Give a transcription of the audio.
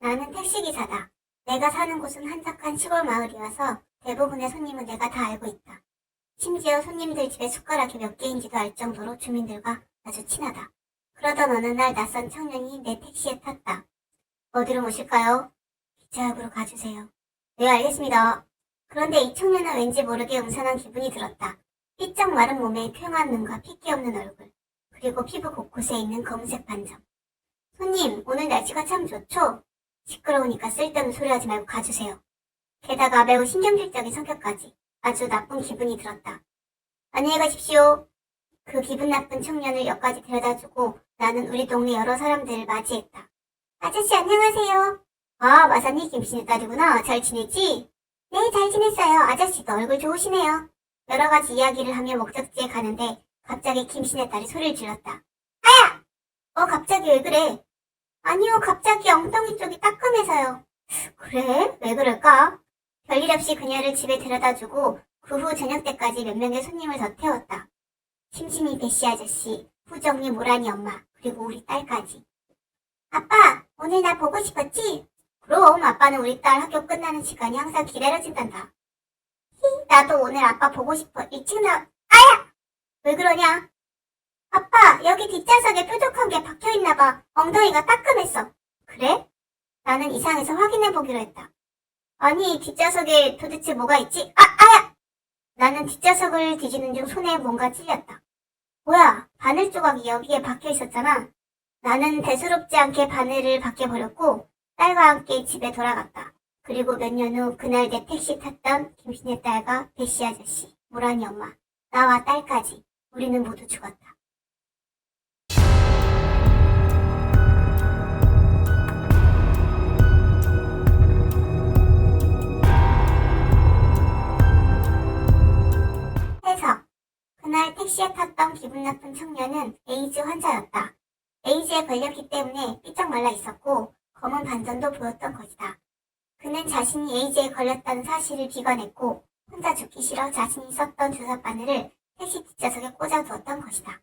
나는 택시기사다. 내가 사는 곳은 한적한 시골 마을이어서 대부분의 손님은 내가 다 알고 있다. 심지어 손님들 집에 숟가락이 몇 개인지도 알 정도로 주민들과 아주 친하다. 그러던 어느 날 낯선 청년이 내 택시에 탔다. 어디로 모실까요? 기차 역으로 가주세요. 네, 알겠습니다. 그런데 이 청년은 왠지 모르게 음산한 기분이 들었다. 삐쩍 마른 몸에 퀭한 눈과 핏기 없는 얼굴, 그리고 피부 곳곳에 있는 검은색 반점. 손님, 오늘 날씨가 참 좋죠? 시끄러우니까 쓸데없는 소리 하지 말고 가주세요. 게다가 매우 신경질적인 성격까지 아주 나쁜 기분이 들었다. 안녕히 가십시오. 그 기분 나쁜 청년을 역까지 데려다주고 나는 우리 동네 여러 사람들을 맞이했다. 아저씨 안녕하세요. 아, 마사니 김씨네 딸이구나. 잘 지냈지? 네, 잘 지냈어요. 아저씨도 얼굴 좋으시네요. 여러 가지 이야기를 하며 목적지에 가는데 갑자기 김씨네 딸이 소리를 질렀다. 아야! 어, 갑자기 왜 그래? 아니요, 갑자기 엉덩이 쪽이 따끔해서요. 그래? 왜 그럴까? 별일 없이 그녀를 집에 데려다 주고 그 후 저녁 때까지 몇 명의 손님을 더 태웠다. 심심이 배씨 아저씨, 후정리 모란이 엄마, 그리고 우리 딸까지. 아빠, 오늘 나 보고 싶었지? 그럼 아빠는 우리 딸 학교 끝나는 시간이 항상 기다려진단다. 히, 나도 오늘 아빠 보고 싶어. 일찍 나, 아야! 왜 그러냐? 아빠, 여기 뒷좌석에 뾰족한 게 박혀있나봐. 엉덩이가 따끔했어. 그래? 나는 이상해서 확인해 보기로 했다. 아니, 뒷좌석에 도대체 뭐가 있지? 아, 아야! 나는 뒷좌석을 뒤지는 중 손에 뭔가 찔렸다. 뭐야, 바늘 조각이 여기에 박혀 있었잖아. 나는 대수롭지 않게 바늘을 벗겨버렸고, 딸과 함께 집에 돌아갔다. 그리고 몇 년 후 그날 내 택시 탔던 김신의 딸과 배씨 아저씨, 모란이 엄마, 나와 딸까지 우리는 모두 죽었다. 택시에 탔던 기분 나쁜 청년은 에이즈 환자였다. 에이즈에 걸렸기 때문에 삐쩍 말라 있었고 검은 반전도 보였던 것이다. 그는 자신이 에이즈에 걸렸다는 사실을 비관했고 혼자 죽기 싫어 자신이 썼던 주사 바늘을 택시 뒷좌석에 꽂아두었던 것이다.